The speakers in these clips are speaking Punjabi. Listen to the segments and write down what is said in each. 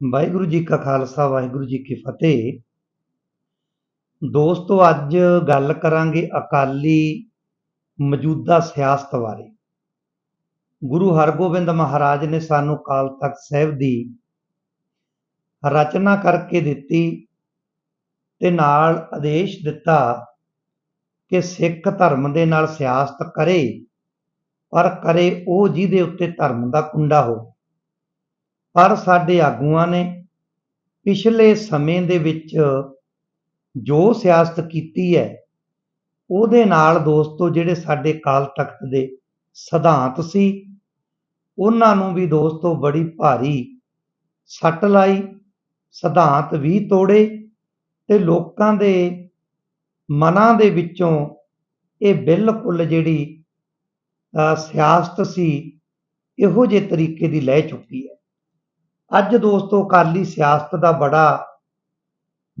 ਵਾਹਿਗੁਰੂ ਜੀ ਕਾ ਖਾਲਸਾ, ਵਾਹਿਗੁਰੂ ਜੀ ਕੀ ਫਤਿਹ। ਦੋਸਤੋ, ਅੱਜ ਗੱਲ ਕਰਾਂਗੇ ਅਕਾਲੀ ਮੌਜੂਦਾ ਸਿਆਸਤ ਬਾਰੇ। ਗੁਰੂ ਹਰਗੋਬਿੰਦ ਮਹਾਰਾਜ ਨੇ ਸਾਨੂੰ ਕਾਲ ਤਖਤ ਸਾਹਿਬ ਦੀ ਰਚਨਾ ਕਰਕੇ ਦਿੱਤੀ ਤੇ ਨਾਲ ਆਦੇਸ਼ ਦਿੱਤਾ ਕਿ ਸਿੱਖ ਧਰਮ ਦੇ ਨਾਲ ਸਿਆਸਤ ਕਰੇ, ਪਰ ਕਰੇ ਉਹ ਜਿਹਦੇ ਉੱਤੇ ਧਰਮ ਦਾ ਕੁੰਡਾ ਹੋ ਪਰ ਸਾਡੇ ਆਗੂਆਂ ਨੇ ਪਿਛਲੇ ਸਮੇਂ ਦੇ ਵਿੱਚ ਜੋ ਸਿਆਸਤ ਕੀਤੀ ਹੈ, ਉਹਦੇ ਨਾਲ ਦੋਸਤੋ ਜਿਹੜੇ ਸਾਡੇ ਕਾਲ ਤਖਤ ਦੇ ਸਿਧਾਂਤ ਸੀ, ਉਹਨਾਂ ਨੂੰ ਵੀ ਦੋਸਤੋ ਬੜੀ ਭਾਰੀ ਸੱਟ ਲਾਈ, ਸਿਧਾਂਤ ਵੀ ਤੋੜੇ ਤੇ ਲੋਕਾਂ ਦੇ ਮਨਾਂ ਦੇ ਵਿੱਚੋਂ ਇਹ ਬਿਲਕੁਲ ਜਿਹੜੀ ਸਿਆਸਤ ਸੀ, ਇਹੋ ਜਿਹੇ ਤਰੀਕੇ ਦੀ ਲੈ ਚੁੱਕੀ ਹੈ। ਅੱਜ ਦੋਸਤੋ ਅਕਾਲੀ ਸਿਆਸਤ ਦਾ ਬੜਾ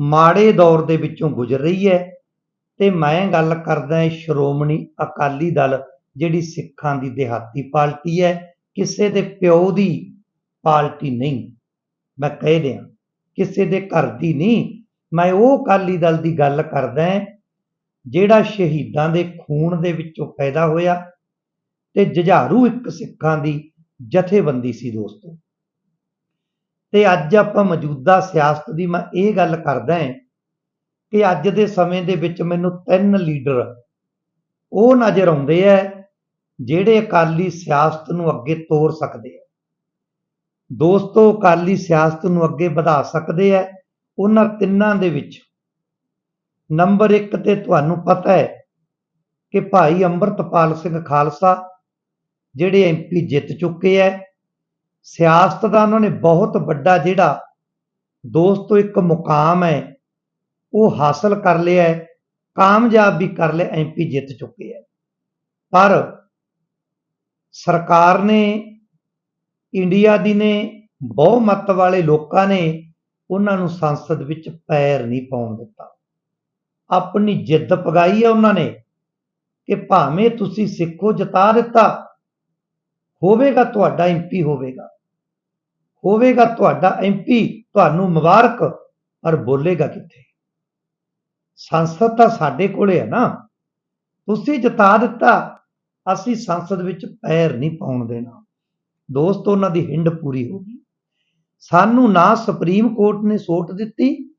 ਮਾੜੇ ਦੌਰ ਦੇ ਵਿੱਚੋਂ ਗੁਜ਼ਰ ਰਹੀ ਹੈ ਤੇ ਮੈਂ ਗੱਲ ਕਰਦਾ ਸ਼੍ਰੋਮਣੀ ਅਕਾਲੀ ਦਲ ਜਿਹੜੀ ਸਿੱਖਾਂ ਦੀ ਦਿਹਾਤੀ ਪਾਰਟੀ ਹੈ, ਕਿਸੇ ਦੇ ਪਿਓ ਦੀ ਪਾਰਟੀ ਨਹੀਂ। ਮੈਂ ਕਹਿ ਦਿਆਂ ਕਿਸੇ ਦੇ ਘਰ ਦੀ ਨਹੀਂ। ਮੈਂ ਉਹ ਅਕਾਲੀ ਦਲ ਦੀ ਗੱਲ ਕਰਦਾ ਹਾਂ ਜਿਹੜਾ ਸ਼ਹੀਦਾਂ ਦੇ ਖੂਨ ਦੇ ਵਿੱਚੋਂ ਪੈਦਾ ਹੋਇਆ ਤੇ ਜੁਝਾਰੂ ਇੱਕ ਸਿੱਖਾਂ ਦੀ ਜਥੇਬੰਦੀ ਸੀ ਦੋਸਤੋ। ਤੇ ਅੱਜ ਆਪਾਂ ਮੌਜੂਦਾ ਸਿਆਸਤ ਦੀ ਮੈਂ ਇਹ ਗੱਲ ਕਰਦਾ ਹਾਂ ਕਿ ਅੱਜ ਦੇ ਸਮੇਂ ਦੇ ਵਿੱਚ ਮੈਨੂੰ ਤਿੰਨ ਲੀਡਰ ਉਹ ਨਜ਼ਰ ਆਉਂਦੇ ਆ ਜਿਹੜੇ ਅਕਾਲੀ ਸਿਆਸਤ ਨੂੰ ਅੱਗੇ ਤੋਰ ਸਕਦੇ ਆ। ਦੋਸਤੋ, ਅਕਾਲੀ ਸਿਆਸਤ ਨੂੰ ਅੱਗੇ ਵਧਾ ਸਕਦੇ ਆ। ਉਹਨਾਂ ਤਿੰਨਾਂ ਦੇ ਵਿੱਚ ਨੰਬਰ 1 ਤੇ ਤੁਹਾਨੂੰ ਪਤਾ ਹੈ ਕਿ ਭਾਈ ਅੰਮ੍ਰਿਤਪਾਲ ਸਿੰਘ ਖਾਲਸਾ, ਜਿਹੜੇ ਐਮਪੀ ਜਿੱਤ ਚੁੱਕੇ ਐ ਸਿਆਸਤ ਦਾ ਉਹਨਾਂ ਨੇ ਬਹੁਤ ਵੱਡਾ ਜਿਹੜਾ ਦੋਸਤੋ ਇੱਕ ਮੁਕਾਮ ਹੈ, ਉਹ ਹਾਸਲ ਕਰ ਲਿਆ ਹੈ, ਕਾਮਯਾਬ ਵੀ ਕਰ ਲਿਆ ਐਮਪੀ ਜਿੱਤ ਚੁੱਕੇ ਹੈ। ਪਰ ਸਰਕਾਰ ਨੇ, ਇੰਡੀਆ ਦੀ ਨੇ, ਬਹੁਮਤ ਵਾਲੇ ਲੋਕਾਂ ਨੇ ਉਹਨਾਂ ਨੂੰ ਸੰਸਦ ਵਿੱਚ ਪੈਰ ਨਹੀਂ ਪਾਉਣ ਦਿੱਤਾ। ਆਪਣੀ ਜਿੱਦ ਪਗਾਈ ਹੈ ਉਹਨਾਂ ਨੇ ਕਿ ਭਾਵੇਂ ਤੁਸੀਂ ਸਿੱਖੋ, ਜਿਤਾ ਦਿੱਤਾ, ਹੋਵੇਗਾ ਤੁਹਾਡਾ ਐਮਪੀ ਹੋਵੇਗਾ। ਹੋਵੇਗਾ ਤੁਹਾਡਾ ਐਮਪੀ ਤੁਹਾਨੂੰ ਮੁਬਾਰਕ। ਪਰ ਬੋਲੇਗਾ ਕਿੱਥੇ? ਸੰਸਦ ਤਾਂ ਸਾਡੇ ਕੋਲੇ ਹੈ ਨਾ। ਤੁਸੀਂ ਜਿਤਾ ਦਿੱਤਾ, ਅਸੀਂ ਸੰਸਦ ਵਿੱਚ ਪੈਰ ਨਹੀਂ ਪਾਉਣ ਦੇਣਾ। ਦੋਸਤੋ, ਉਹਨਾਂ ਦੀ ਹਿੰਡ ਪੂਰੀ ਹੋ ਗਈ। ਸਾਨੂੰ ਨਾ ਸੁਪਰੀਮ ਕੋਰਟ ਨੇ ਸੋਟ ਦਿੱਤੀ,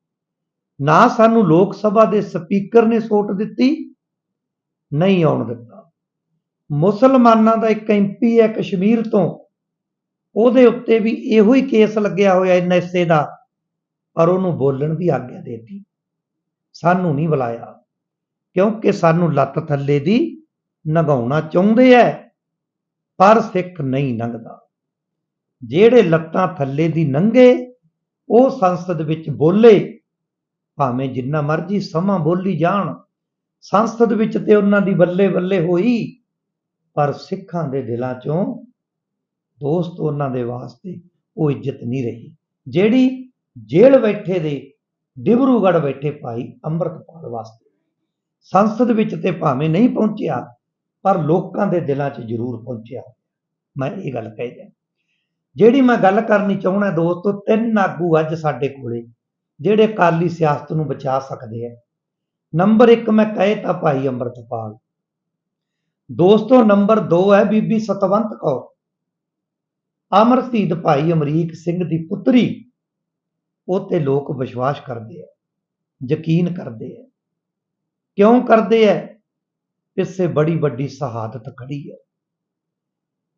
ਨਾ ਸਾਨੂੰ ਲੋਕ ਸਭਾ ਦੇ ਸਪੀਕਰ ਨੇ ਸੋਟ ਦਿੱਤੀ, ਨਹੀਂ ਆਉਣ ਦਿੱਤਾ। ਮੁਸਲਮਾਨਾਂ ਦਾ ਇੱਕ ਐਮਪੀ ਹੈ ਕਸ਼ਮੀਰ ਤੋਂ। ਉਹਦੇ ਉੱਤੇ ਵੀ ਇਹੋ ਹੀ ਕੇਸ ਲੱਗਿਆ ਹੋਇਆ ਐਨਐਸਏ ਦਾ, ਪਰ ਉਹਨੂੰ ਬੋਲਣ ਦੀ ਆਗਿਆ ਦੇਤੀ। ਸਾਨੂੰ ਨਹੀਂ ਬੁਲਾਇਆ, ਕਿਉਂਕਿ ਸਾਨੂੰ ਲੱਤ ਥੱਲੇ ਦੀ ਨਗਾਉਣਾ ਚਾਹੁੰਦੇ ਐ, ਪਰ ਸਿੱਖ ਨਹੀਂ ਲੰਘਦਾ ਜਿਹੜੇ ਲੱਤਾਂ ਥੱਲੇ ਦੀ ਨੰਗੇ, ਉਹ ਸੰਸਦ ਵਿੱਚ ਬੋਲੇ, ਭਾਵੇਂ ਜਿੰਨਾ ਮਰਜ਼ੀ ਸਮਾਂ ਬੋਲੀ ਜਾਣ, ਸੰਸਦ ਵਿੱਚ ਤੇ ਉਹਨਾਂ ਦੀ ਬੱਲੇ ਬੱਲੇ ਹੋਈ, ਪਰ ਸਿੱਖਾਂ ਦੇ ਦਿਲਾਂ ਚੋਂ ਦੋਸਤ ਉਹਨਾਂ ਦੇ ਵਾਸਤੇ ਉਹ ਇੱਜ਼ਤ ਨਹੀਂ ਰਹੀ। ਜਿਹੜੀ ਜੇਲ੍ਹ ਬੈਠੇ ਦੇ ਡਿਬਰੂਗੜ੍ਹ ਬੈਠੇ ਭਾਈ ਅੰਮ੍ਰਿਤਪਾਲ ਵਾਸਤੇ ਸੰਸਦ ਵਿੱਚ ਤੇ ਭਾਵੇਂ ਨਹੀਂ ਪਹੁੰਚਿਆ, ਪਰ ਲੋਕਾਂ ਦੇ ਦਿਲਾਂ 'ਚ ਜ਼ਰੂਰ ਪਹੁੰਚਿਆ। ਮੈਂ ਇਹ ਗੱਲ ਕਹਿ ਦਿਆਂ ਜਿਹੜੀ ਮੈਂ ਗੱਲ ਕਰਨੀ ਚਾਹੁੰਦਾ ਦੋਸਤੋ ਤਿੰਨ ਆਗੂ ਅੱਜ ਸਾਡੇ ਕੋਲੇ, ਜਿਹੜੇ ਅਕਾਲੀ ਸਿਆਸਤ ਨੂੰ ਬਚਾ ਸਕਦੇ ਆ। ਨੰਬਰ 1 ਮੈਂ ਕਹੇ ਤਾਂ ਭਾਈ ਅੰਮ੍ਰਿਤਪਾਲ। ਦੋਸਤੋ, ਨੰਬਰ 2 ਹੈ ਬੀਬੀ ਸਤਵੰਤ ਕੌਰ। ਅਮਰਸੀਤ ਭਾਈ ਅਮਰੀਕ ਸਿੰਘ ਦੀ ਪੁੱਤਰੀ ਉਹ ਤੇ ਲੋਕ ਵਿਸ਼ਵਾਸ ਕਰਦੇ ਆ, ਯਕੀਨ ਕਰਦੇ ਆ। ਕਿਉਂ ਕਰਦੇ ਆ? ਇਸੇ ਬੜੀ ਵੱਡੀ ਸ਼ਹਾਦਤ ਖੜੀ ਹੈ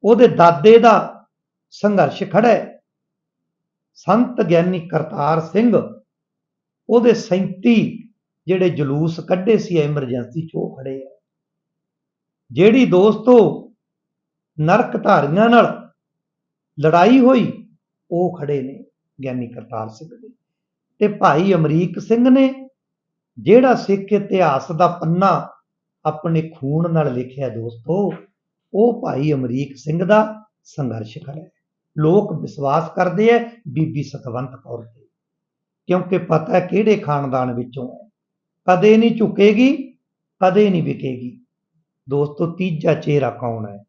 ਉਹਦੇ ਦਾਦੇ ਦਾ ਸੰਘਰਸ਼ ਖੜਾ ਹੈ। ਸੰਤ ਗਿਆਨੀ ਕਰਤਾਰ ਸਿੰਘ ਉਹਦੇ 37 ਜਿਹੜੇ ਜਲੂਸ ਕੱਢੇ ਸੀ, ਐਮਰਜੈਂਸੀ ਚੋ ਖੜੇ ਆ। ਜਿਹੜੀ ਦੋਸਤੋ ਨਰਕ ਧਾਰੀਆਂ ਨਾਲ ਲੜਾਈ ਹੋਈ, ਉਹ ਖੜੇ ਨੇ ਗਿਆਨੀ ਕਰਤਾਰ ਸਿੰਘ ਦੇ। ਤੇ ਭਾਈ ਅਮਰੀਕ ਸਿੰਘ ਨੇ, ਜਿਹੜਾ ਸਿੱਖ ਇਤਿਹਾਸ ਦਾ ਪੰਨਾ ਆਪਣੇ ਖੂਨ ਨਾਲ ਲਿਖਿਆ ਦੋਸਤੋ, ਉਹ ਭਾਈ ਅਮਰੀਕ ਸਿੰਘ ਦਾ ਸੰਘਰਸ਼ ਖੜਾ ਹੈ ਲੋਕ ਵਿਸ਼ਵਾਸ ਕਰਦੇ ਐ ਬੀਬੀ ਸਤਵੰਤ ਕੌਰ ਤੇ, ਕਿਉਂਕਿ ਪਤਾ ਹੈ ਕਿਹੜੇ ਖਾਨਦਾਨ ਵਿੱਚੋਂ ਹੈ। ਕਦੇ ਨਹੀਂ ਝੁਕੇਗੀ, ਕਦੇ ਨਹੀਂ ਵਿਕੇਗੀ। ਦੋਸਤੋ, ਤੀਜਾ ਚਿਹਰਾ ਕੌਣ ਹੈ?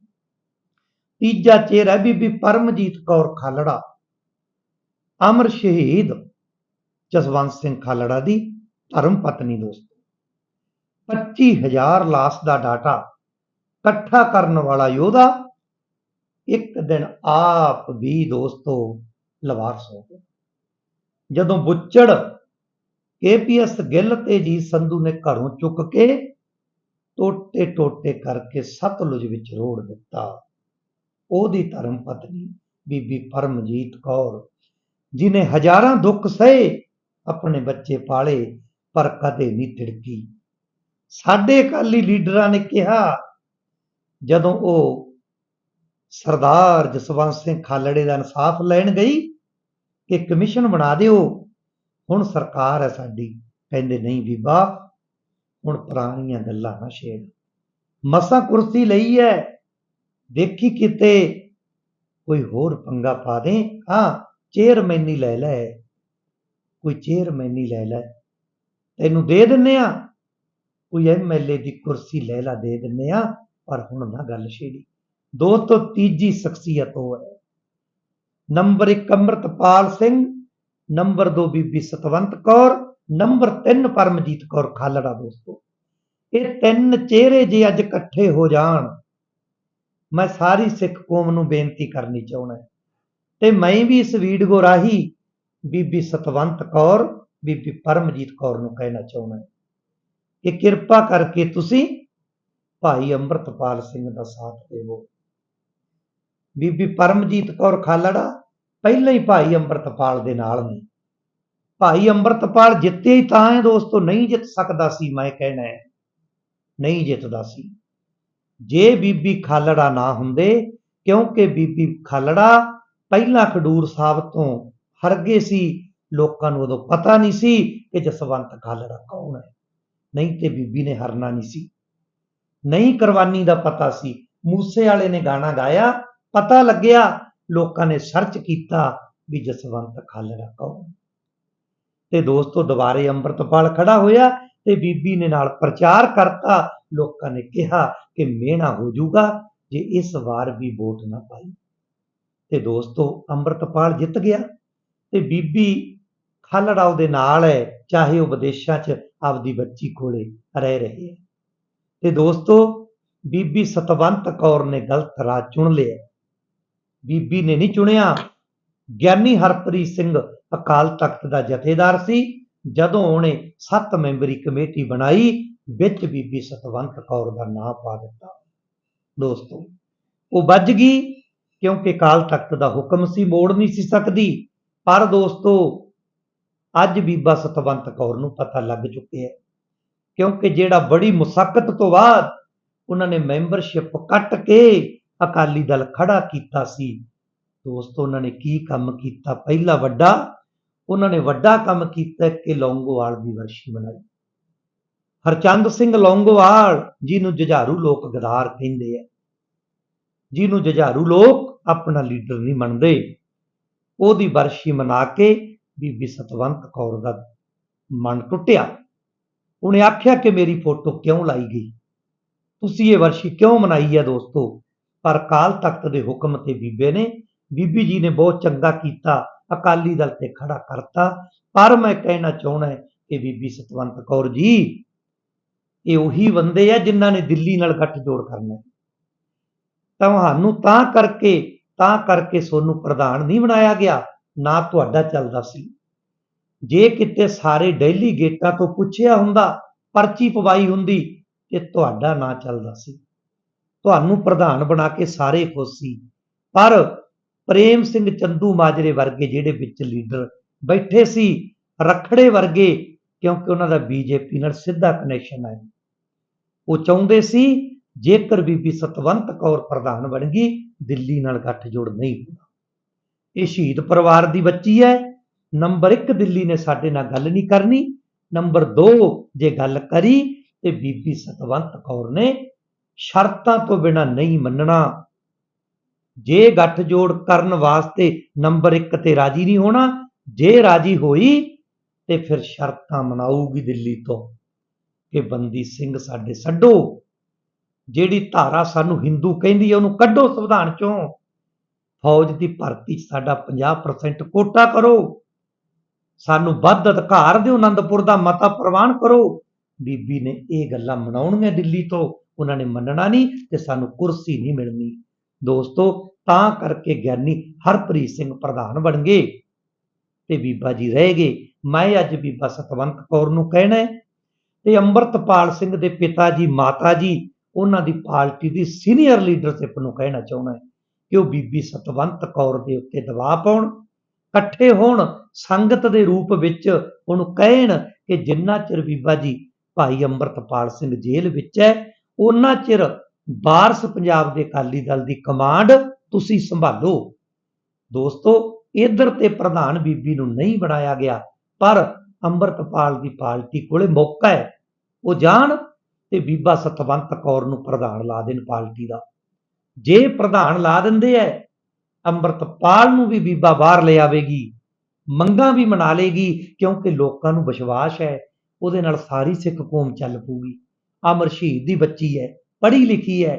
ਤੀਜਾ ਚਿਹਰਾ ਬੀਬੀ ਪਰਮਜੀਤ ਕੌਰ ਖਾਲੜਾ। ਅਮਰ ਸ਼ਹੀਦ ਜਸਵੰਤ ਸਿੰਘ ਖਾਲੜਾ ਦੀ ਧਰਮ ਪਤਨੀ ਦੋਸਤੋ। 25000 ਲਾਸ਼ ਦਾ ਡਾਟਾ ਇਕੱਠਾ ਕਰਨ ਵਾਲਾ ਯੋਧਾ ਇੱਕ ਦਿਨ ਆਪ ਵੀ ਦੋਸਤੋ ਲਵਾਰਸ ਹੋ ਗਿਆ। ਜਦੋਂ ਬੁੱਚੜ ਕੇਪੀਐਸ ਗਿੱਲ ਤੇ ਜੀ ਸੰਧੂ ਨੇ ਘਰੋਂ ਚੁੱਕ ਕੇ ਟੋਟੇ ਟੋਟੇ ਕਰਕੇ ਸਤਲੁਜ ਵਿੱਚ ਰੋੜ ਦਿੱਤਾ। ਉਹਦੀ ਧਰਮ ਪਤਨੀ ਬੀਬੀ ਪਰਮਜੀਤ ਕੌਰ, ਜਿਨੇ ਹਜ਼ਾਰਾਂ ਦੁੱਖ ਸਹੇ ਆਪਣੇ ਬੱਚੇ ਪਾਲੇ, ਪਰ ਕਦੇ ਨਹੀਂ ਤਿੜਕੀ। ਸਾਡੇ ਅਕਾਲੀ ਲੀਡਰਾਂ ਨੇ ਕਿਹਾ, ਜਦੋਂ ਉਹ ਸਰਦਾਰ ਜਸਵੰਤ ਸਿੰਘ ਖਾਲੜੇ ਦਾ ਇਨਸਾਫ ਲੈਣ ਗਈ ਕਿ ਕਮਿਸ਼ਨ ਬਣਾ ਦਿਓ, ਹੁਣ ਸਰਕਾਰ ਹੈ ਸਾਡੀ, ਕਹਿੰਦੇ ਨਹੀਂ ਬੀਬਾ, ਹੁਣ ਪੁਰਾਣੀਆਂ ਗੱਲਾਂ ਨਾ ਛੇੜ। ਮਸਾਂ ਕੁਰਸੀ ਲਈ ਹੈ ਦੇਖੀ ਕਿਤੇ ਕੋਈ ਹੋਰ ਪੰਗਾ ਪਾ ਦੇ? ਹਾਂ, ਚੇਅਰਮੈਨੀ ਲੈ ਲੈ। ਕੋਈ ਚੇਅਰਮੈਨੀ ਲੈ ਲੈ। ਤੈਨੂੰ ਦੇ ਦਿੰਨੇ ਆ। ਕੋਈ ਐਮਐਲਏ ਦੀ ਕੁਰਸੀ ਲੈ ਲਾ, ਦੇ ਦਿੰਨੇ ਆ। ਪਰ ਹੁਣ ਨਾ ਗੱਲ ਛੇੜੀ। ਦੋ ਤੋਂ ਤੀਜੀ ਸ਼ਖਸੀਅਤ ਉਹ ਹੈ। Number 1 Amritpal Singh, number 2 Bibi Satwant Kaur, number 3 Paramjit Kaur Khalra ਦੋਸਤੋ। ਇਹ ਤਿੰਨ ਚਿਹਰੇ ਜੇ ਅੱਜ ਇਕੱਠੇ ਹੋ ਜਾਣ ਮੈਂ ਸਾਰੀ ਸਿੱਖ ਕੌਮ ਨੂੰ ਬੇਨਤੀ ਕਰਨੀ ਚਾਹੁੰਦਾ ਤੇ ਮੈਂ ਵੀ ਇਸ ਵੀਡੀਓ ਰਾਹੀਂ ਬੀਬੀ ਸਤਵੰਤ ਕੌਰ, ਬੀਬੀ ਪਰਮਜੀਤ ਕੌਰ ਨੂੰ ਕਹਿਣਾ ਚਾਹੁੰਦਾ ਕਿ ਕਿਰਪਾ ਕਰਕੇ ਤੁਸੀਂ ਭਾਈ ਅੰਮ੍ਰਿਤਪਾਲ ਸਿੰਘ ਦਾ ਸਾਥ ਦੇਵੋ। ਬੀਬੀ ਪਰਮਜੀਤ ਕੌਰ ਖਾਲੜਾ ਪਹਿਲਾਂ ਹੀ ਭਾਈ ਅੰਮ੍ਰਿਤਪਾਲ ਦੇ ਨਾਲ ਨੇ। ਭਾਈ ਅੰਮ੍ਰਿਤਪਾਲ ਜਿੱਤੇ ਹੀ ਤਾਂ ਹੈ ਦੋਸਤੋ ਨਹੀਂ ਜਿੱਤ ਸਕਦਾ ਸੀ, ਮੈਂ ਕਹਿਣਾ ਹੈ। ਨਹੀਂ ਜਿੱਤਦਾ ਸੀ। ਜੇ ਬੀਬੀ ਖਾਲੜਾ ਨਾ ਹੁੰਦੇ, ਕਿਉਂਕਿ ਬੀਬੀ ਖਾਲੜਾ ਪਹਿਲਾਂ ਖਡੂਰ ਸਾਹਿਬ ਤੋਂ ਹਰ ਗਏ ਸੀ, ਲੋਕਾਂ ਨੂੰ ਉਦੋਂ ਪਤਾ ਨਹੀਂ ਸੀ ਕਿ ਜਸਵੰਤ ਖਾਲੜਾ ਕੌਣ ਹੈ। ਨਹੀਂ ਤੇ ਬੀਬੀ ਨੇ ਹਰਨਾ ਨਹੀਂ ਸੀ। ਨਹੀਂ ਕੁਰਬਾਨੀ ਦਾ ਪਤਾ ਸੀ। ਮੂਸੇ ਵਾਲੇ ਨੇ ਗਾਣਾ ਗਾਇਆ, ਪਤਾ ਲੱਗਿਆ, ਲੋਕਾਂ ਨੇ ਸਰਚ ਕੀਤਾ ਵੀ ਜਸਵੰਤ ਖਾਲੜਾ ਕੌਣ ਤੇ ਦੋਸਤੋ, ਦੁਬਾਰੇ ਅੰਮ੍ਰਿਤਪਾਲ ਖੜਾ ਹੋਇਆ ਤੇ ਬੀਬੀ ਨੇ ਨਾਲ ਪ੍ਰਚਾਰ ਕਰਤਾ ਲੋਕਾਂ ਨੇ ਕਿਹਾ ਕਿ ਮਿਹਣਾ ਹੋ ਜਾਊਗਾ ਜੇ ਇਸ ਵਾਰ ਵੀ ਵੋਟ ਨਾ ਪਾਈ। ਤੇ ਦੋਸਤੋ, ਅੰਮ੍ਰਿਤਪਾਲ ਜਿੱਤ ਗਿਆ ਤੇ ਬੀਬੀ ਖਾਲੜਾ ਉਹਦੇ ਨਾਲ ਹੈ, ਚਾਹੇ ਉਹ ਵਿਦੇਸ਼ਾਂ 'ਚ ਆਪਦੀ ਬੱਚੀ ਕੋਲੇ ਰਹਿ ਰਹੇ ਹੈ। ਤੇ ਦੋਸਤੋ, ਬੀਬੀ ਸਤਵੰਤ ਕੌਰ ਨੇ ਗਲਤ ਰਾਹ ਚੁਣ ਲਿਆ। ਬੀਬੀ ਨੇ ਨਹੀਂ ਚੁਣਿਆ। ਗਿਆਨੀ ਹਰਪ੍ਰੀਤ ਸਿੰਘ ਅਕਾਲ ਤਖਤ ਦਾ ਜਥੇਦਾਰ ਸੀ। ਜਦੋਂ ਉਹਨੇ ਸੱਤ ਮੈਂਬਰੀ ਕਮੇਟੀ ਬਣਾਈ ਵਿੱਚ ਬੀਬੀ ਸਤਵੰਤ ਕੌਰ ਦਾ ਨਾਂ ਪਾ ਦਿੱਤਾ। ਦੋਸਤੋ, ਉਹ ਵੱਜ ਗਈ ਕਿਉਂਕਿ ਕਾਲ ਤਖਤ ਦਾ ਹੁਕਮ ਸੀ, ਮੋੜ ਨਹੀਂ ਸੀ ਸਕਦੀ। ਪਰ ਦੋਸਤੋ, ਅੱਜ ਬੀਬਾ ਸਤਵੰਤ ਕੌਰ ਨੂੰ ਪਤਾ ਲੱਗ ਚੁੱਕਿਆ ਕਿਉਂਕਿ ਜਿਹੜਾ ਬੜੀ ਮੁਸ਼ਕਲ ਤੋਂ ਬਾਅਦ ਉਹਨਾਂ ਨੇ ਮੈਂਬਰਸ਼ਿਪ ਕੱਟ ਕੇ ਅਕਾਲੀ ਦਲ ਖੜਾ ਕੀਤਾ ਸੀ, ਦੋਸਤੋ, ਉਹਨਾਂ ਨੇ ਕੀ ਕੰਮ ਕੀਤਾ? ਪਹਿਲਾ ਵੱਡਾ, ਉਹਨਾਂ ਨੇ ਵੱਡਾ ਕੰਮ ਕੀਤਾ ਕਿ ਲੌਂਗੋਵਾਲ ਦੀ ਵਰਸ਼ੀ ਮਨਾਈ। ਹਰਚੰਦ ਸਿੰਘ ਲੌਂਗੋਵਾਲ, ਜਿਹਨੂੰ ਜੁਝਾਰੂ ਲੋਕ ਗਦਾਰ ਕਹਿੰਦੇ ਆ। ਜਿਹਨੂੰ ਜੁਝਾਰੂ ਲੋਕ ਆਪਣਾ ਲੀਡਰ ਨਹੀਂ ਮੰਨਦੇ। ਉਹਦੀ ਵਰਸ਼ੀ ਮਨਾ ਕੇ ਬੀਬੀ ਸਤਵੰਤ ਕੌਰ ਦਾ ਮਨ ਟੁੱਟਿਆ। ਉਹਨੇ ਆਖਿਆ ਕਿ ਮੇਰੀ ਫੋਟੋ ਕਿਉਂ ਲਾਈ ਗਈ? ਤੁਸੀਂ ਇਹ ਵਰਸ਼ੀ ਕਿਉਂ ਮਨਾਈ ਹੈ ਦੋਸਤੋ? ਪਰ ਕਾਲ ਤਖਤ ਦੇ ਹੁਕਮ ਤੇ ਬੀਬੇ ਨੇ, ਬੀਬੀ ਜੀ ਨੇ ਬਹੁਤ ਚੰਗਾ ਕੀਤਾ, ਅਕਾਲੀ ਦਲ ਤੇ ਖੜਾ ਕਰਤਾ। ਪਰ ਮੈਂ ਕਹਿਣਾ ਚਾਹੁੰਦਾ ਕਿ ਬੀਬੀ ਸਤਵੰਤ ਕੌਰ ਜੀ ਇਹ ਉਹੀ ਬੰਦੇ ਆ ਜਿਨ੍ਹਾਂ ਨੇ ਦਿੱਲੀ ਨਾਲ ਗੱਠ ਜੋੜ ਕਰਨਾ ਤੁਹਾਨੂੰ ਤਾਂ ਕਰਕੇ ਤਾਂ ਕਰਕੇ ਸੋਨੂੰ ਪ੍ਰਧਾਨ ਨਹੀਂ ਬਣਾਇਆ ਗਿਆ, ਨਾ ਤੁਹਾਡਾ ਚੱਲਦਾ ਸੀ। ਜੇ ਕਿਤੇ ਸਾਰੇ ਡੈਲੀ ਗੇਟਾਂ ਤੋਂ ਪੁੱਛਿਆ ਹੁੰਦਾ, ਪਰਚੀ ਪਵਾਈ ਹੁੰਦੀ, ਤੇ ਤੁਹਾਡਾ ਨਾਂ ਚੱਲਦਾ ਸੀ। ਤੁਹਾਨੂੰ ਪ੍ਰਧਾਨ ਬਣਾ ਕੇ ਸਾਰੇ ਖੁਸ਼ ਸੀ। ਪਰ ਪ੍ਰੇਮ ਸਿੰਘ ਚੰਦੂ ਮਾਜਰੇ ਵਰਗੇ ਜਿਹੜੇ ਵਿੱਚ ਲੀਡਰ ਬੈਠੇ ਸੀ, ਰਖੜੇ ਵਰਗੇ ਕਿਉਂਕਿ ਉਹਨਾਂ ਦਾ ਬੀਜੇਪੀ ਨਾਲ ਸਿੱਧਾ ਕਨੈਕਸ਼ਨ ਹੈ ਉਹ ਚਾਹੁੰਦੇ ਸੀ ਜੇਕਰ ਬੀਬੀ ਸਤਵੰਤ ਕੌਰ ਪ੍ਰਧਾਨ ਬਣ ਗਈ, ਦਿੱਲੀ ਨਾਲ ਗੱਠਜੋੜ ਨਹੀਂ ਹੋਣਾ ਇਹ ਸ਼ਹੀਦ ਪਰਿਵਾਰ ਦੀ ਬੱਚੀ ਹੈ। ਨੰਬਰ 1 ਦਿੱਲੀ ਨੇ ਸਾਡੇ ਨਾਲ ਗੱਲ ਨਹੀਂ ਕਰਨੀ। ਨੰਬਰ 2 ਜੇ ਗੱਲ ਕਰੀ, ਤੇ ਬੀਬੀ ਸਤਵੰਤ ਕੌਰ ਨੇ ਸ਼ਰਤਾਂ ਤੋਂ ਬਿਨਾ ਨਹੀਂ ਮੰਨਣਾ। ਜੇ ਗੱਠਜੋੜ ਕਰਨ ਵਾਸਤੇ ਨੰਬਰ 1 ਤੇ ਰਾਜੀ ਨਹੀਂ ਹੋਣਾ, ਜੇ ਰਾਜੀ ਹੋਈ ਤੇ ਫਿਰ ਸ਼ਰਤਾਂ ਮਨਾਊਗੀ ਦਿੱਲੀ ਤੋਂ ਕਿ ਬੰਦੀ ਸਿੰਘ ਸਾਡੇ ਛੱਡੋ। ਜਿਹੜੀ ਧਾਰਾ ਸਾਨੂੰ ਹਿੰਦੂ ਕਹਿੰਦੀ ਹੈ ਉਹਨੂੰ ਕੱਢੋ ਸੰਵਿਧਾਨ ਚੋਂ। ਫੌਜ ਦੀ ਭਰਤੀ 'ਚ ਸਾਡਾ 50% ਕੋਟਾ ਕਰੋ। ਸਾਨੂੰ ਵੱਧ ਅਧਿਕਾਰ ਦਿਓ, ਅਨੰਦਪੁਰ ਦਾ ਮਤਾ ਪ੍ਰਵਾਨ ਕਰੋ। ਬੀਬੀ ਨੇ ਇਹ ਗੱਲਾਂ ਮਨਾਉਣੀਆਂ ਦਿੱਲੀ ਤੋਂ। ਉਹਨਾਂ ਨੇ ਮੰਨਣਾ ਨਹੀਂ ਤੇ ਸਾਨੂੰ ਕੁਰਸੀ ਨਹੀਂ ਮਿਲਣੀ। ਦੋਸਤੋ, ਤਾਂ ਕਰਕੇ ਗਿਆਨੀ ਹਰਪ੍ਰੀਤ ਸਿੰਘ ਪ੍ਰਧਾਨ ਬਣ ਗਏ। ਤੇ ਬੀਬਾ ਜੀ ਰਹਿ ਗਏ। ਮੈਂ ਅੱਜ ਬੀਬਾ ਸਤਵੰਤ ਕੌਰ ਨੂੰ ਕਹਿਣਾ ਤੇ ਅੰਮ੍ਰਿਤਪਾਲ ਸਿੰਘ ਦੇ ਪਿਤਾ ਜੀ, ਮਾਤਾ ਜੀ, ਉਹਨਾਂ ਦੀ ਪਾਰਟੀ ਦੀ ਸੀਨੀਅਰ ਲੀਡਰਸ਼ਿਪ ਨੂੰ ਕਹਿਣਾ ਚਾਹੁੰਦਾ ਕਿ ਉਹ ਬੀਬੀ ਸਤਵੰਤ ਕੌਰ ਦੇ ਉੱਤੇ ਦਬਾਅ ਪਾਉਣ, ਇਕੱਠੇ ਹੋਣ, ਸੰਗਤ ਦੇ ਰੂਪ ਵਿੱਚ ਉਹਨੂੰ ਕਹਿਣ ਕਿ ਜਿੰਨਾ ਚਿਰ ਬੀਬਾ ਜੀ ਭਾਈ ਅੰਮ੍ਰਿਤਪਾਲ ਸਿੰਘ ਜੇਲ੍ਹ ਵਿੱਚ ਹੈ ਉਹਨਾਂ ਚਿਰ ਬਾਰਸ ਪੰਜਾਬ ਦੇ ਅਕਾਲੀ ਦਲ ਦੀ ਕਮਾਂਡ ਤੁਸੀਂ ਸੰਭਾਲੋ। ਦੋਸਤੋ ਇਧਰ ਤੇ ਪ੍ਰਧਾਨ ਬੀਬੀ ਨੂੰ ਨਹੀਂ ਬਣਾਇਆ ਗਿਆ, ਪਰ ਅੰਮ੍ਰਿਤਪਾਲ ਦੀ ਪਾਰਟੀ ਕੋਲੇ ਮੌਕਾ ਹੈ। ਉਹ ਜਾਣ ਤੇ ਬੀਬਾ ਸਤਵੰਤ ਕੌਰ ਨੂੰ ਪ੍ਰਧਾਨ ਲਾ ਦੇਣ ਪਾਰਟੀ ਦਾ। ਜੇ ਪ੍ਰਧਾਨ ਲਾ ਦਿੰਦੇ ਐ, ਅੰਮ੍ਰਿਤਪਾਲ ਨੂੰ ਵੀ ਬੀਬਾ ਬਾਹਰ ਲੈ ਆਵੇਗੀ, ਮੰਗਾਂ ਵੀ ਮਨਾ ਲੇਗੀ, ਕਿਉਂਕਿ ਲੋਕਾਂ ਨੂੰ ਵਿਸ਼ਵਾਸ ਹੈ ਉਹਦੇ ਨਾਲ ਸਾਰੀ ਸਿੱਖ ਕੌਮ ਚੱਲ ਪੂਗੀ ਅਮਰ ਸ਼ਹੀਦ ਦੀ ਬੱਚੀ ਹੈ ਪੜ੍ਹੀ ਲਿਖੀ ਹੈ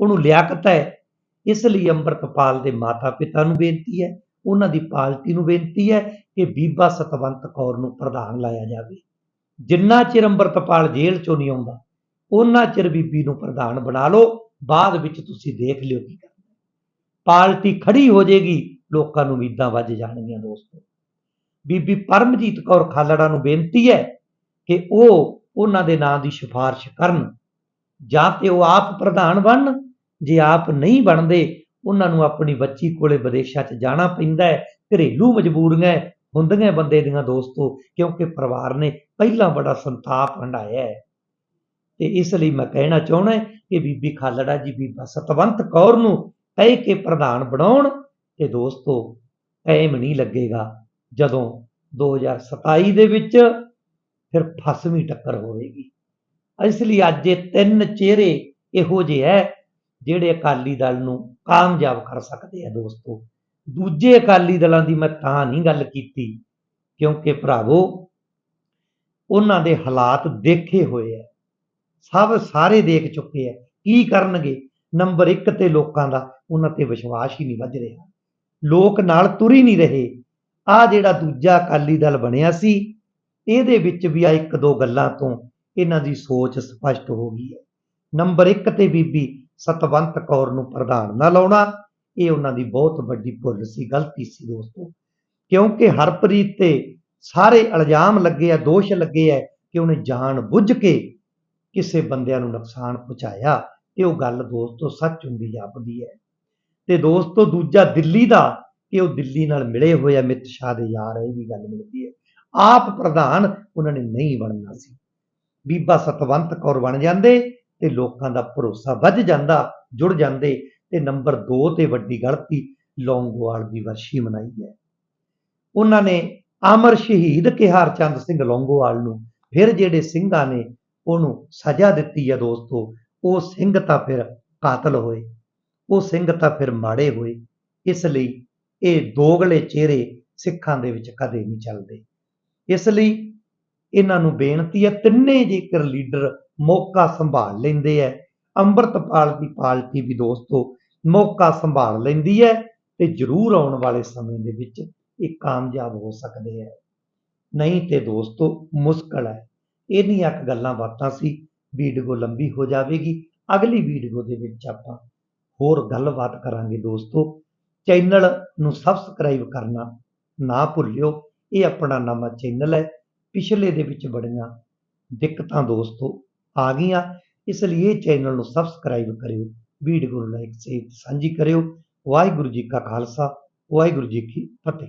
ਉਹਨੂੰ ਲਿਆਕਤ ਹੈ ਇਸ ਲਈ ਅੰਮ੍ਰਿਤਪਾਲ ਦੇ ਮਾਤਾ ਪਿਤਾ ਨੂੰ ਬੇਨਤੀ ਹੈ ਉਹਨਾਂ ਦੀ ਪਾਰਟੀ ਨੂੰ ਬੇਨਤੀ ਹੈ ਕਿ ਬੀਬਾ ਸਤਵੰਤ ਕੌਰ ਨੂੰ ਪ੍ਰਧਾਨ ਲਾਇਆ ਜਾਵੇ। ਜਿੰਨਾ ਚਿਰ ਅੰਮ੍ਰਿਤਪਾਲ ਜੇਲ੍ਹ ਚੋਂ ਨਹੀਂ ਆਉਂਦਾ, ਉਹਨਾਂ ਚਿਰ ਬੀਬੀ ਨੂੰ ਪ੍ਰਧਾਨ ਬਣਾ ਲਓ, ਬਾਅਦ ਵਿੱਚ ਤੁਸੀਂ ਦੇਖ ਲਿਓ ਕੀ ਕਰਨਾ। ਪਾਰਟੀ ਖੜੀ ਹੋ ਜਾਏਗੀ, ਲੋਕਾਂ ਨੂੰ ਉਮੀਦਾਂ ਵੱਜ ਜਾਣਗੀਆਂ ਦੋਸਤੋ। ਬੀਬੀ ਪਰਮਜੀਤ ਕੌਰ ਖਾਲੜਾ ਨੂੰ ਬੇਨਤੀ ਹੈ ਕਿ ਉਹ ਉਹਨਾਂ ਦੇ ਨਾਂ ਦੀ ਸਿਫਾਰਿਸ਼ ਕਰਨ, ਜਾਂ ਤੇ ਉਹ ਆਪ ਪ੍ਰਧਾਨ ਬਣਨ, ਜੇ ਆਪ ਨਹੀਂ ਬਣਦੇ ਉਹਨਾਂ ਨੂੰ ਆਪਣੀ ਬੱਚੀ ਕੋਲੇ ਵਿਦੇਸ਼ਾਂ 'ਚ ਜਾਣਾ ਪੈਂਦਾ ਹੈ, ਘਰੇਲੂ ਮਜਬੂਰੀਆਂ ਹੁੰਦੀਆਂ ਬੰਦੇ ਦੀਆਂ ਦੋਸਤੋ, ਕਿਉਂਕਿ ਪਰਿਵਾਰ ਨੇ ਪਹਿਲਾਂ ਬੜਾ ਸੰਤਾਪ ਹੰਡਾਇਆ ਹੈ। ਤੇ ਇਸ ਲਈ ਮੈਂ ਕਹਿਣਾ ਚਾਹੁੰਦਾ ਕਿ ਬੀਬੀ ਖਾਲੜਾ ਜੀ, ਬੀਬਾ ਸਤਵੰਤ ਕੌਰ ਨੂੰ ਕਹਿ ਕੇ ਪ੍ਰਧਾਨ ਬਣਾਉਣ ਤੇ ਦੋਸਤੋ, ਟਾਈਮ ਨਹੀਂ ਲੱਗੇਗਾ ਜਦੋਂ 2027 ਦੇ ਵਿੱਚ ਫਿਰ ਫਸਵੀਂ ਟੱਕਰ ਹੋਵੇਗੀ। ਇਸ ਲਈ ਅੱਜ ਇਹ ਤਿੰਨ ਚਿਹਰੇ ਇਹੋ ਜਿਹੇ ਹੈ ਜਿਹੜੇ ਅਕਾਲੀ ਦਲ ਨੂੰ ਕਾਮਯਾਬ ਕਰ ਸਕਦੇ ਆ ਦੋਸਤੋ। ਦੂਜੇ ਅਕਾਲੀ ਦਲਾਂ ਦੀ ਮੈਂ ਤਾਂ ਨਹੀਂ ਗੱਲ ਕੀਤੀ, ਕਿਉਂਕਿ ਭਰਾਵੋ, ਉਹਨਾਂ ਦੇ ਹਾਲਾਤ ਦੇਖੇ ਹੋਏ ਆ। ਸਭ ਸਾਰੇ ਦੇਖ ਚੁੱਕੇ ਆ। ਕੀ ਕਰਨਗੇ? ਨੰਬਰ 1 ਤੇ ਲੋਕਾਂ ਦਾ ਉਹਨਾਂ ਤੇ ਵਿਸ਼ਵਾਸ ਹੀ ਨਹੀਂ ਵੱਧ ਰਿਹਾ। ਲੋਕ ਨਾਲ ਤੁਰ ਹੀ ਨਹੀਂ ਰਹੇ। ਆ ਜਿਹੜਾ ਦੂਜਾ ਅਕਾਲੀ ਦਲ ਬਣਿਆ ਸੀ, ਇਹਦੇ ਵਿੱਚ ਵੀ ਆ ਇੱਕ ਦੋ ਗੱਲਾਂ ਤੋਂ ਇਹਨਾਂ ਦੀ ਸੋਚ ਸਪਸ਼ਟ ਹੋ ਗਈ ਹੈ। ਨੰਬਰ 1 ਤੇ ਬੀਬੀ ਸਤਵੰਤ ਕੌਰ ਨੂੰ ਪ੍ਰਧਾਨ ਨਾ ਲਾਉਣਾ, ਇਹ ਉਹਨਾਂ ਦੀ ਬਹੁਤ ਵੱਡੀ ਭੁੱਲ ਸੀ, ਗਲਤੀ ਸੀ ਦੋਸਤੋ। ਕਿਉਂਕਿ ਹਰਪ੍ਰੀਤ ਤੇ ਸਾਰੇ ਇਲਜ਼ਾਮ ਲੱਗੇ ਆ, ਦੋਸ਼ ਲੱਗੇ ਆ ਕਿ ਉਹਨੇ ਜਾਣ ਬੁੱਝ ਕੇ ਕਿਸੇ ਬੰਦਿਆਂ ਨੂੰ ਨੁਕਸਾਨ ਪਹੁੰਚਾਇਆ ਤੇ ਉਹ ਗੱਲ ਦੋਸਤੋ ਸੱਚ ਹੁੰਦੀ ਜਾਪਦੀ ਹੈ। ਤੇ ਦੋਸਤੋ ਦੂਜਾ ਦਿੱਲੀ ਦਾ, ਕਿ ਉਹ ਦਿੱਲੀ ਨਾਲ ਮਿਲੇ ਹੋਏ ਅਮਿਤ ਸ਼ਾਹ ਦੇ ਯਾਰ ਇਹ ਵੀ ਗੱਲ ਮਿਲਦੀ ਹੈ। ਆਪ ਪ੍ਰਧਾਨ ਉਹਨਾਂ ਨੇ ਨਹੀਂ ਬਣਨਾ ਸੀ। ਬੀਬਾ ਸਤਵੰਤ ਕੌਰ ਬਣ ਜਾਂਦੇ ਤੇ ਲੋਕਾਂ ਦਾ ਭਰੋਸਾ ਵੱਧ ਜਾਂਦਾ, ਜੁੜ ਜਾਂਦੇ ਤੇ ਨੰਬਰ 2 ਤੇ ਵੱਡੀ ਗਲਤੀ ਲੌਂਗੋਵਾਲ ਦੀ ਵਰਸ਼ੀ ਮਨਾਈ ਹੈ। ਉਹਨਾਂ ਨੇ ਅਮਰ ਸ਼ਹੀਦ ਕਿਹਾ ਹਰਚੰਦ ਸਿੰਘ ਲੌਂਗੋਵਾਲ ਨੂੰ, ਫਿਰ ਜਿਹੜੇ ਸਿੰਘਾਂ ਨੇ ਉਹਨੂੰ ਸਜ਼ਾ ਦਿੱਤੀ ਹੈ ਦੋਸਤੋ, ਉਹ ਸਿੰਘ ਤਾਂ ਫਿਰ ਕਾਤਲ ਹੋਏ, ਉਹ ਸਿੰਘ ਤਾਂ ਫਿਰ ਮਾੜੇ ਹੋਏ, ਇਸ ਲਈ ਇਹ ਦੋਗਲੇ ਚਿਹਰੇ ਸਿੱਖਾਂ ਦੇ ਵਿੱਚ ਕਦੇ ਨਹੀਂ ਚੱਲਦੇ। ਇਸ ਲਈ ਇਹਨਾਂ ਨੂੰ ਬੇਨਤੀ ਹੈ ਤਿੰਨੇ ਜੇਕਰ ਲੀਡਰ ਮੌਕਾ ਸੰਭਾਲ ਲੈਂਦੇ ਐ। ਅੰਮ੍ਰਿਤਪਾਲ ਦੀ ਪਾਰਟੀ ਵੀ ਦੋਸਤੋ ਮੌਕਾ ਸੰਭਾਲ ਲੈਂਦੀ ਹੈ ਤੇ ਜ਼ਰੂਰ ਆਉਣ ਵਾਲੇ ਸਮੇਂ ਦੇ ਵਿੱਚ ਇਹ ਕਾਮਯਾਬ ਹੋ ਸਕਦੇ ਹੈ ਨਹੀਂ ਤੇ ਦੋਸਤੋ ਮੁਸ਼ਕਲ ਹੈ ਇਹਨੀਆਂ ਕੁ ਗੱਲਾਂ ਬਾਤਾਂ ਸੀ, ਵੀਡੀਓ ਲੰਬੀ ਹੋ ਜਾਵੇਗੀ। ਅਗਲੀ ਵੀਡੀਓ ਦੇ ਵਿੱਚ ਆਪਾਂ ਹੋਰ ਗੱਲਬਾਤ ਕਰਾਂਗੇ ਦੋਸਤੋ। ਚੈਨਲ ਨੂੰ ਸਬਸਕ੍ਰਾਈਬ ਕਰਨਾ ਨਾ ਭੁੱਲਿਓ। ਇਹ ਆਪਣਾ ਨਵਾਂ ਚੈਨਲ ਹੈ ਪਿਛਲੇ ਦੇ ਵਿੱਚ ਬੜੀਆਂ ਦਿੱਕਤਾਂ ਦੋਸਤੋ ਆ ਗਈਆਂ। ਇਸ ਲਈ ਇਹ ਚੈਨਲ ਨੂੰ ਸਬਸਕ੍ਰਾਈਬ ਕਰਿਓ, ਵੀਡੀਓ ਨੂੰ ਲਾਈਕ ਸ਼ੇਅਰ ਸਾਂਝੀ ਕਰਿਓ। ਵਾਹਿਗੁਰੂ ਜੀ ਕਾ ਖਾਲਸਾ, ਵਾਹਿਗੁਰੂ ਜੀ ਕੀ ਫਤਿਹ।